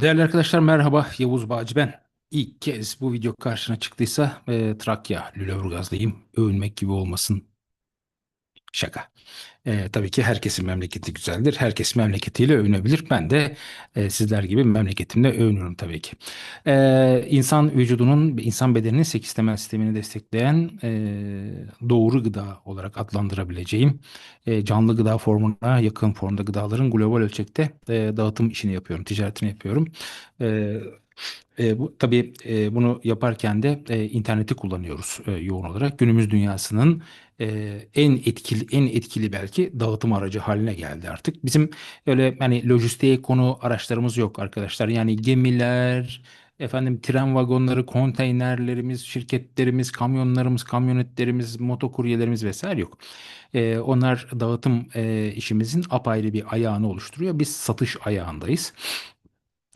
Değerli arkadaşlar merhaba, Yavuz Bağcı ben. İlk kez bu video karşına çıktıysa e, Trakya, Lüleburgaz'dayım. Övünmek gibi olmasın. Şaka. E, tabii ki herkesin memleketi güzeldir. Herkes memleketiyle övünebilir. Ben de e, sizler gibi memleketimle övünüyorum tabii ki. E, insan vücudunun, insan bedeninin 8 temel sistemini destekleyen e, doğru gıda olarak adlandırabileceğim e, canlı gıda formuna yakın formda gıdaların global ölçekte e, dağıtım işini yapıyorum, ticaretini yapıyorum. E, e, bu, tabii e, bunu yaparken de e, interneti kullanıyoruz e, yoğun olarak. Günümüz dünyasının e, en etkili en etkili belki dağıtım aracı haline geldi artık. Bizim öyle hani lojistiğe konu araçlarımız yok arkadaşlar. Yani gemiler, efendim tren vagonları, konteynerlerimiz, şirketlerimiz, kamyonlarımız, kamyonetlerimiz, motokuryelerimiz vesaire yok. E, onlar dağıtım e, işimizin apayrı bir ayağını oluşturuyor. Biz satış ayağındayız.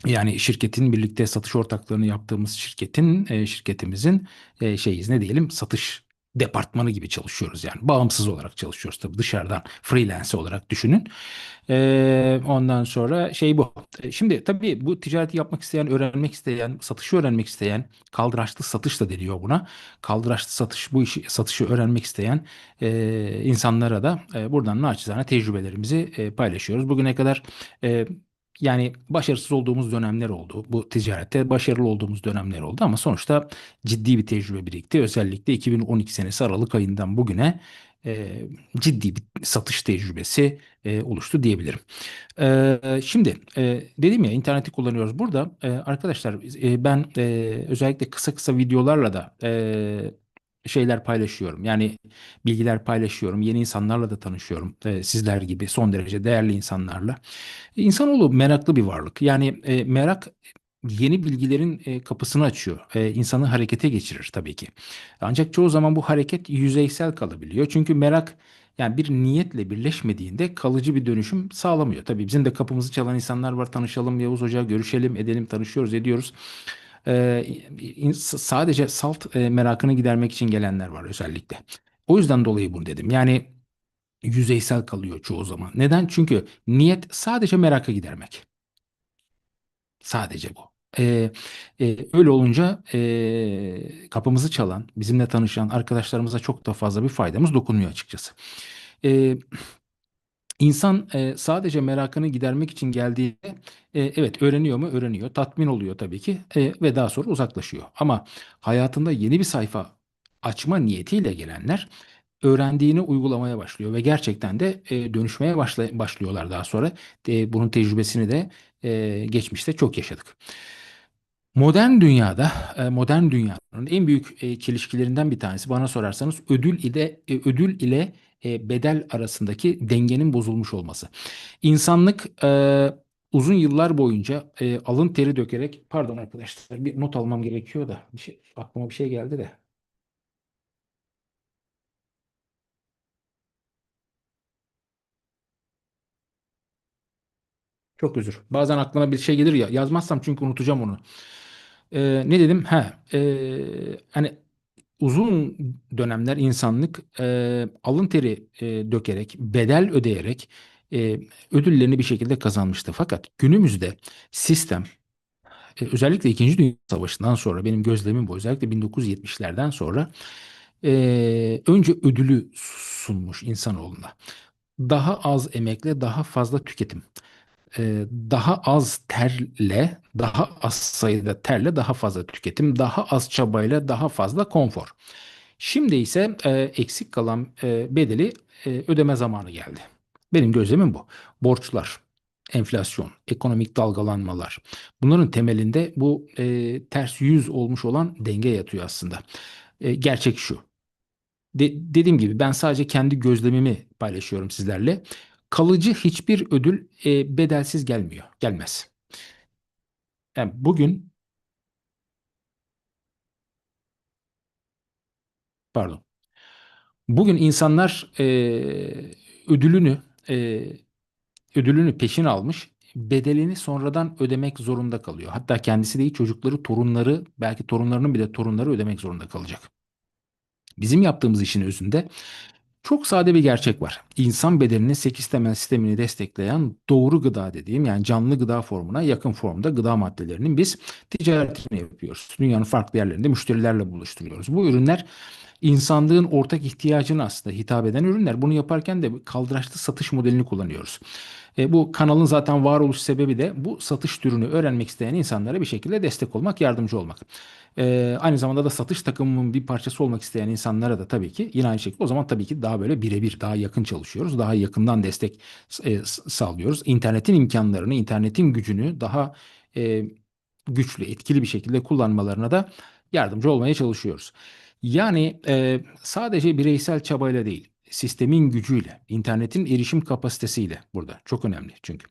Yani şirketin birlikte satış ortaklığını yaptığımız şirketin e, şirketimizin e, şeyiz ne diyelim satış departmanı gibi çalışıyoruz yani bağımsız olarak çalışıyoruz tabii dışarıdan freelance olarak düşünün. E, ondan sonra şey bu. E, Şimdi tabii bu ticareti yapmak isteyen, öğrenmek isteyen, satışı öğrenmek isteyen, kaldıraçlı satış da deniyor buna. Kaldıraçlı satış bu işi satışı öğrenmek isteyen e, insanlara da e, buradan naçizane tecrübelerimizi e, paylaşıyoruz. Bugüne kadar e, yani başarısız olduğumuz dönemler oldu. Bu ticarette başarılı olduğumuz dönemler oldu ama sonuçta ciddi bir tecrübe birikti. Özellikle 2012 senesi Aralık ayından bugüne e, ciddi bir satış tecrübesi e, oluştu diyebilirim. E, şimdi e, dedim ya interneti kullanıyoruz. Burada e, arkadaşlar e, ben e, özellikle kısa kısa videolarla da e, şeyler paylaşıyorum. Yani bilgiler paylaşıyorum. Yeni insanlarla da tanışıyorum. E, sizler gibi son derece değerli insanlarla. İnsanoğlu meraklı bir varlık. Yani e, merak yeni bilgilerin e, kapısını açıyor. E, insanı harekete geçirir tabii ki. Ancak çoğu zaman bu hareket yüzeysel kalabiliyor. Çünkü merak yani bir niyetle birleşmediğinde kalıcı bir dönüşüm sağlamıyor. Tabii bizim de kapımızı çalan insanlar var. Tanışalım Yavuz Hoca, görüşelim, edelim, tanışıyoruz, ediyoruz. E, in- sadece salt e, merakını gidermek için gelenler var özellikle. O yüzden dolayı bunu dedim. Yani yüzeysel kalıyor çoğu zaman. Neden? Çünkü niyet sadece meraka gidermek. Sadece bu. Ee, e, öyle olunca e, kapımızı çalan, bizimle tanışan arkadaşlarımıza çok da fazla bir faydamız dokunmuyor açıkçası. Ee, İnsan e, sadece merakını gidermek için geldiğinde e, evet öğreniyor mu? Öğreniyor. Tatmin oluyor tabii ki e, ve daha sonra uzaklaşıyor. Ama hayatında yeni bir sayfa açma niyetiyle gelenler öğrendiğini uygulamaya başlıyor ve gerçekten de e, dönüşmeye başla- başlıyorlar daha sonra. E, bunun tecrübesini de e, geçmişte çok yaşadık. Modern dünyada, e, modern dünyanın en büyük e, çelişkilerinden bir tanesi bana sorarsanız ödül ile e, ödül ile e, bedel arasındaki dengenin bozulmuş olması. İnsanlık e, uzun yıllar boyunca e, alın teri dökerek, pardon arkadaşlar bir not almam gerekiyor da bir şey aklıma bir şey geldi de. Çok özür. Bazen aklıma bir şey gelir ya yazmazsam çünkü unutacağım onu. E, ne dedim? Ha, e, hani uzun dönemler insanlık e, alın teri e, dökerek, bedel ödeyerek e, ödüllerini bir şekilde kazanmıştı. Fakat günümüzde sistem e, özellikle İkinci Dünya Savaşı'ndan sonra benim gözlemim bu. Özellikle 1970'lerden sonra e, önce ödülü sunmuş insanoğluna. Daha az emekle daha fazla tüketim e, daha az terle, daha az sayıda terle daha fazla tüketim, daha az çabayla daha fazla konfor. Şimdi ise e, eksik kalan e, bedeli ödeme zamanı geldi. Benim gözlemim bu. Borçlar, enflasyon, ekonomik dalgalanmalar. Bunların temelinde bu ters yüz olmuş olan denge yatıyor aslında. Gerçek şu. De- dediğim gibi ben sadece kendi gözlemimi paylaşıyorum sizlerle. Kalıcı hiçbir ödül e, bedelsiz gelmiyor, gelmez. Yani bugün, pardon, bugün insanlar e, ödülünü e, ödülünü peşin almış, bedelini sonradan ödemek zorunda kalıyor. Hatta kendisi değil çocukları, torunları, belki torunlarının bile torunları ödemek zorunda kalacak. Bizim yaptığımız işin özünde Çok sade bir gerçek var. İnsan bedeninin 8 temel sistemini destekleyen doğru gıda dediğim yani canlı gıda formuna yakın formda gıda maddelerinin biz ticaretini yapıyoruz. Dünyanın farklı yerlerinde müşterilerle buluşturuyoruz. Bu ürünler insanlığın ortak ihtiyacını aslında hitap eden ürünler. Bunu yaparken de kaldıraçlı satış modelini kullanıyoruz. E, bu kanalın zaten varoluş sebebi de bu satış türünü öğrenmek isteyen insanlara bir şekilde destek olmak, yardımcı olmak. E, aynı zamanda da satış takımının bir parçası olmak isteyen insanlara da tabii ki yine aynı şekilde o zaman tabii ki daha böyle birebir, daha yakın çalışıyoruz. Daha yakından destek e, sağlıyoruz. İnternetin imkanlarını, internetin gücünü daha e, güçlü, etkili bir şekilde kullanmalarına da yardımcı olmaya çalışıyoruz. Yani e, sadece bireysel çabayla değil, sistemin gücüyle, internetin erişim kapasitesiyle burada çok önemli çünkü.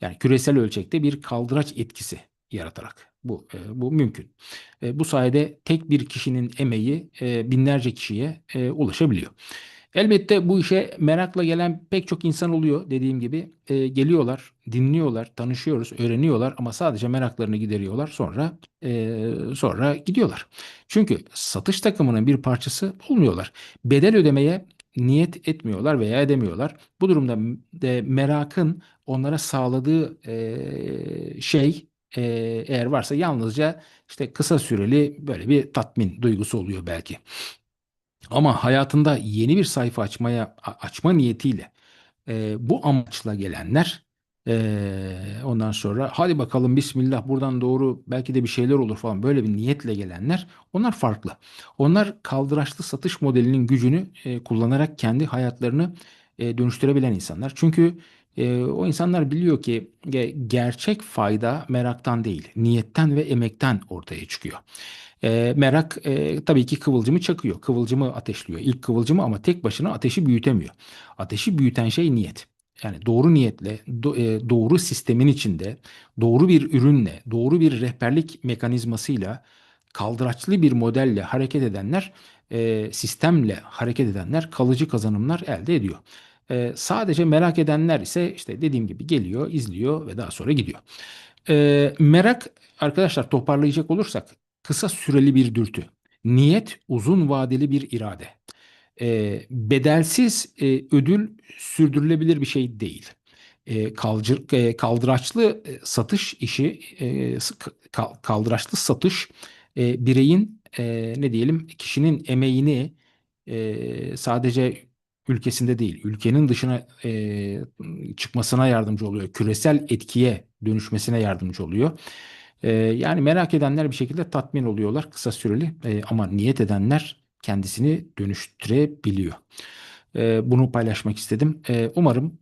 Yani küresel ölçekte bir kaldıraç etkisi yaratarak bu e, bu mümkün. E, bu sayede tek bir kişinin emeği e, binlerce kişiye e, ulaşabiliyor. Elbette bu işe merakla gelen pek çok insan oluyor dediğim gibi. E, geliyorlar, dinliyorlar, tanışıyoruz, öğreniyorlar ama sadece meraklarını gideriyorlar. Sonra e, sonra gidiyorlar. Çünkü satış takımının bir parçası olmuyorlar. Bedel ödemeye niyet etmiyorlar veya edemiyorlar. Bu durumda de merakın onlara sağladığı e, şey e, eğer varsa yalnızca işte kısa süreli böyle bir tatmin duygusu oluyor belki. Ama hayatında yeni bir sayfa açmaya açma niyetiyle e, bu amaçla gelenler e, ondan sonra hadi bakalım Bismillah buradan doğru belki de bir şeyler olur falan böyle bir niyetle gelenler onlar farklı. Onlar kaldıraçlı satış modelinin gücünü e, kullanarak kendi hayatlarını e, dönüştürebilen insanlar. Çünkü e, o insanlar biliyor ki gerçek fayda meraktan değil, niyetten ve emekten ortaya çıkıyor. E, merak e, tabii ki kıvılcımı çakıyor, kıvılcımı ateşliyor. İlk kıvılcımı ama tek başına ateşi büyütemiyor. Ateşi büyüten şey niyet. Yani doğru niyetle, do, e, doğru sistemin içinde, doğru bir ürünle, doğru bir rehberlik mekanizmasıyla, kaldıraçlı bir modelle hareket edenler, e, sistemle hareket edenler kalıcı kazanımlar elde ediyor. E, sadece merak edenler ise işte dediğim gibi geliyor, izliyor ve daha sonra gidiyor. E, merak arkadaşlar toparlayacak olursak kısa süreli bir dürtü. Niyet uzun vadeli bir irade. E, bedelsiz e, ödül sürdürülebilir bir şey değil. E, kalcır, e, kaldıraçlı e, satış işi, e, kaldıraçlı satış e, bireyin e, ne diyelim kişinin emeğini e, sadece ülkesinde değil, ülkenin dışına e, çıkmasına yardımcı oluyor. Küresel etkiye dönüşmesine yardımcı oluyor. E, yani merak edenler bir şekilde tatmin oluyorlar kısa süreli e, ama niyet edenler kendisini dönüştürebiliyor. E, bunu paylaşmak istedim. E, umarım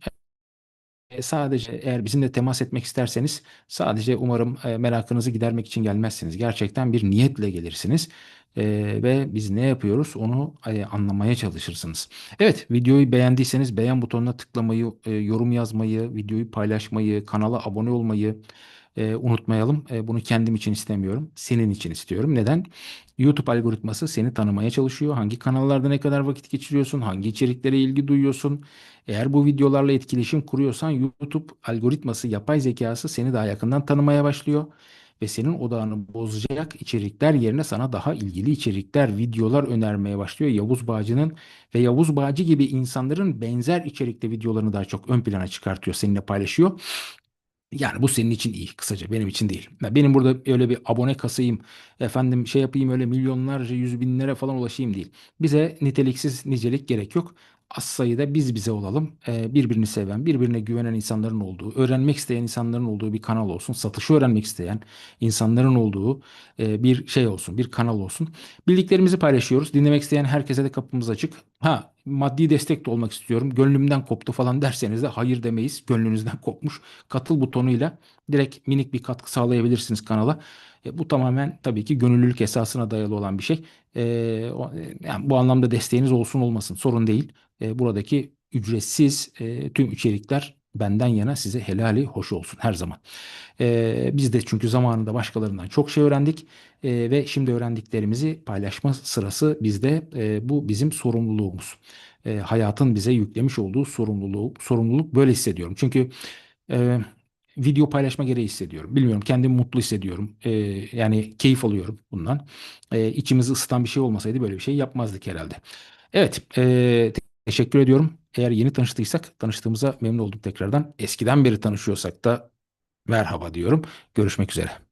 sadece eğer bizimle temas etmek isterseniz sadece umarım e, merakınızı gidermek için gelmezsiniz. Gerçekten bir niyetle gelirsiniz. Ee, ve biz ne yapıyoruz onu e, anlamaya çalışırsınız. Evet videoyu beğendiyseniz beğen butonuna tıklamayı, e, yorum yazmayı, videoyu paylaşmayı, kanala abone olmayı e, unutmayalım. E, bunu kendim için istemiyorum. Senin için istiyorum. Neden? YouTube algoritması seni tanımaya çalışıyor. Hangi kanallarda ne kadar vakit geçiriyorsun? Hangi içeriklere ilgi duyuyorsun? Eğer bu videolarla etkileşim kuruyorsan YouTube algoritması, yapay zekası seni daha yakından tanımaya başlıyor ve senin odağını bozacak içerikler yerine sana daha ilgili içerikler, videolar önermeye başlıyor. Yavuz Bağcı'nın ve Yavuz Bağcı gibi insanların benzer içerikte videolarını daha çok ön plana çıkartıyor, seninle paylaşıyor. Yani bu senin için iyi kısaca benim için değil. Benim burada öyle bir abone kasayım efendim şey yapayım öyle milyonlarca yüz binlere falan ulaşayım değil. Bize niteliksiz nicelik gerek yok. Az sayıda biz bize olalım. Ee, birbirini seven, birbirine güvenen insanların olduğu, öğrenmek isteyen insanların olduğu bir kanal olsun. Satışı öğrenmek isteyen insanların olduğu e, bir şey olsun, bir kanal olsun. Bildiklerimizi paylaşıyoruz. Dinlemek isteyen herkese de kapımız açık. Ha maddi destek de olmak istiyorum. Gönlümden koptu falan derseniz de hayır demeyiz. Gönlünüzden kopmuş. Katıl butonuyla direkt minik bir katkı sağlayabilirsiniz kanala. E, bu tamamen tabii ki gönüllülük esasına dayalı olan bir şey. E, o, e, yani bu anlamda desteğiniz olsun olmasın sorun değil. E, buradaki ücretsiz e, tüm içerikler benden yana size helali hoş olsun her zaman. E, biz de çünkü zamanında başkalarından çok şey öğrendik e, ve şimdi öğrendiklerimizi paylaşma sırası bizde. E, bu bizim sorumluluğumuz. E, hayatın bize yüklemiş olduğu sorumluluğu, sorumluluk böyle hissediyorum. Çünkü e, video paylaşma gereği hissediyorum. Bilmiyorum kendimi mutlu hissediyorum. E, yani keyif alıyorum bundan. E, içimizi ısıtan bir şey olmasaydı böyle bir şey yapmazdık herhalde. Evet, e, Teşekkür ediyorum. Eğer yeni tanıştıysak tanıştığımıza memnun oldum tekrardan. Eskiden beri tanışıyorsak da merhaba diyorum. Görüşmek üzere.